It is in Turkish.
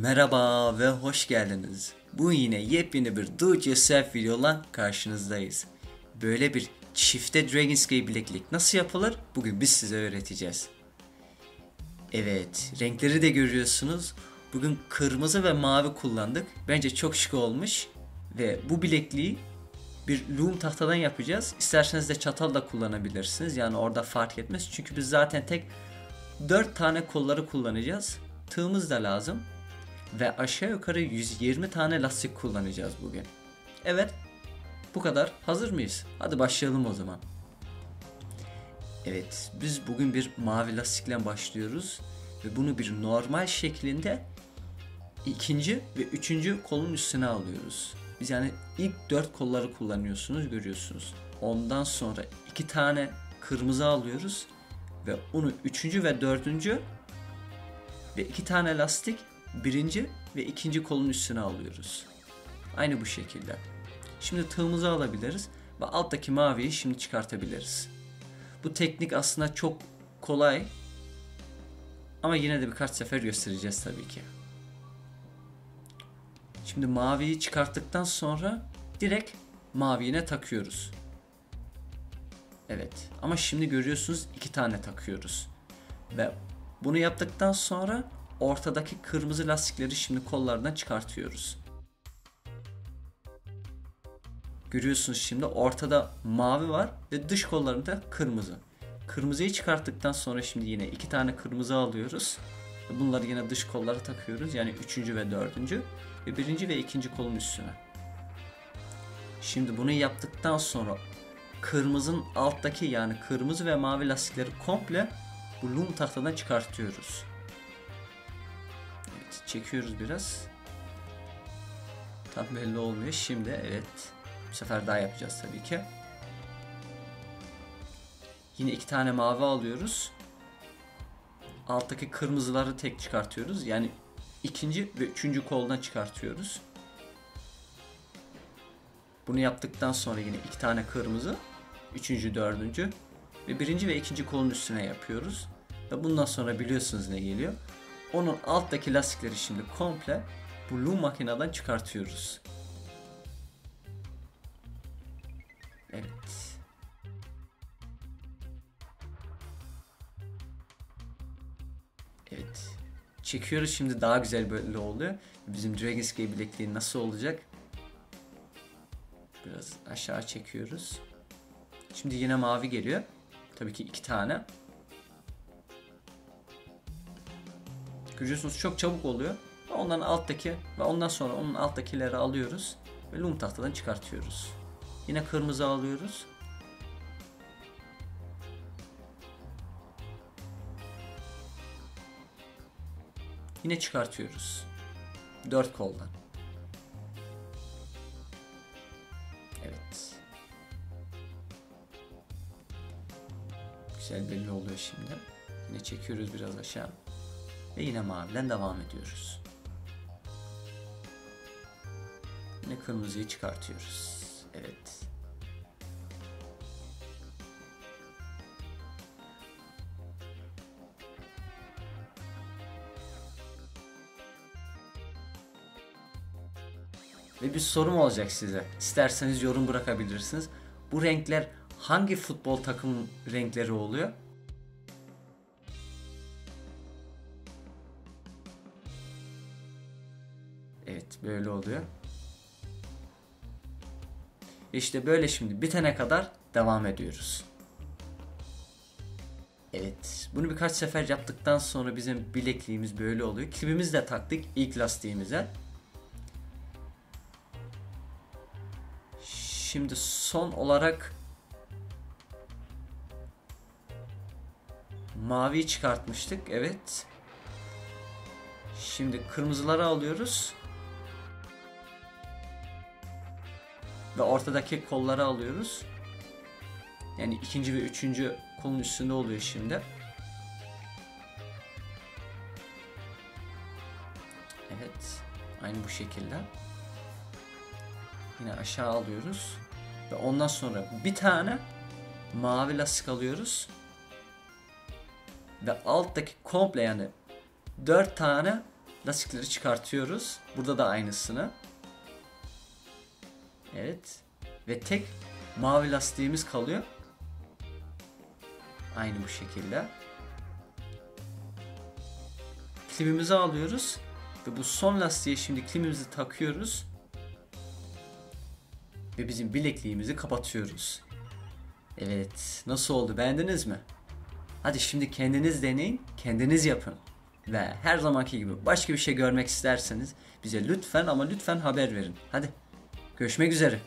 Merhaba ve hoş geldiniz. Bu yine yepyeni bir Do It Yourself videola karşınızdayız. Böyle bir çifte Dragonscape bileklik nasıl yapılır bugün biz size öğreteceğiz. Evet, renkleri de görüyorsunuz. Bugün kırmızı ve mavi kullandık. Bence çok şık olmuş. Ve bu bilekliği bir loom tahtadan yapacağız. İsterseniz de çatal da kullanabilirsiniz. Yani orada fark etmez. Çünkü biz zaten tek 4 tane kolları kullanacağız. Tığımız da lazım. Ve aşağı yukarı 120 tane lastik kullanacağız bugün. Evet. Bu kadar. Hazır mıyız? Hadi başlayalım o zaman. Evet, biz bugün bir mavi lastikle başlıyoruz ve bunu bir normal şeklinde ikinci ve üçüncü kolun üstüne alıyoruz. Biz yani ilk dört kolları kullanıyorsunuz, görüyorsunuz. Ondan sonra iki tane kırmızı alıyoruz ve onu üçüncü ve dördüncü ve iki tane lastik birinci ve ikinci kolun üstüne alıyoruz. Aynı bu şekilde. Şimdi tığımızı alabiliriz ve alttaki maviyi şimdi çıkartabiliriz. Bu teknik aslında çok kolay ama yine de birkaç sefer göstereceğiz tabii ki. Şimdi maviyi çıkarttıktan sonra direkt maviyine takıyoruz. Evet ama şimdi görüyorsunuz iki tane takıyoruz. Ve bunu yaptıktan sonra ortadaki kırmızı lastikleri şimdi kollardan çıkartıyoruz. Görüyorsunuz şimdi ortada mavi var ve dış kollarında kırmızı. Kırmızıyı çıkarttıktan sonra şimdi yine iki tane kırmızı alıyoruz. Bunları yine dış kollara takıyoruz. Yani üçüncü ve dördüncü. Ve birinci ve ikinci kolun üstüne. Şimdi bunu yaptıktan sonra kırmızının alttaki yani kırmızı ve mavi lastikleri komple bu loom tahtadan çıkartıyoruz. Çekiyoruz biraz. Tam belli olmuyor. Şimdi evet bu sefer daha yapacağız tabii ki. Yine iki tane mavi alıyoruz. Alttaki kırmızıları tek çıkartıyoruz. Yani ikinci ve üçüncü koldan çıkartıyoruz. Bunu yaptıktan sonra yine iki tane kırmızı, üçüncü, dördüncü ve birinci ve ikinci kolun üstüne yapıyoruz. Ve bundan sonra biliyorsunuz ne geliyor. Onun alttaki lastikleri şimdi komple bu loom makineden çıkartıyoruz. Evet. Evet. Çekiyoruz şimdi daha güzel böyle oluyor. Bizim Dragonscape bilekliği nasıl olacak? Biraz aşağı çekiyoruz. Şimdi yine mavi geliyor. Tabii ki iki tane. Görüyorsunuz çok çabuk oluyor. Ondan alttaki ve ondan sonra onun alttakileri alıyoruz ve loom tahtadan çıkartıyoruz. Yine kırmızı alıyoruz. Yine çıkartıyoruz. Dört koldan. Evet. Güzel belli oluyor şimdi. Yine çekiyoruz biraz aşağı. Ve yine maviden devam ediyoruz. Yine kırmızıyı çıkartıyoruz. Evet. Ve bir sorum olacak size. İsterseniz yorum bırakabilirsiniz. Bu renkler hangi futbol takım renkleri oluyor? Evet böyle oluyor. İşte böyle şimdi bitene kadar devam ediyoruz. Evet. Bunu birkaç sefer yaptıktan sonra bizim bilekliğimiz böyle oluyor. Klibimizi de taktık ilk lastiğimize. Şimdi son olarak maviyi çıkartmıştık. Evet. Şimdi kırmızıları alıyoruz. Ve ortadaki kolları alıyoruz. Yani ikinci ve üçüncü kolun üstünde oluyor şimdi. Evet. Aynı bu şekilde. Yine aşağı alıyoruz. Ve ondan sonra bir tane mavi lastik alıyoruz. Ve alttaki komple yani 4 tane lastikleri çıkartıyoruz. Burada da aynısını. Evet. Ve tek mavi lastiğimiz kalıyor. Aynı bu şekilde. Klimimizi alıyoruz. Ve bu son lastiğe şimdi klimimizi takıyoruz. Ve bizim bilekliğimizi kapatıyoruz. Evet. Nasıl oldu? Beğendiniz mi? Hadi şimdi kendiniz deneyin, kendiniz yapın. Ve her zamanki gibi başka bir şey görmek isterseniz bize lütfen ama lütfen haber verin. Hadi görüşmek üzere.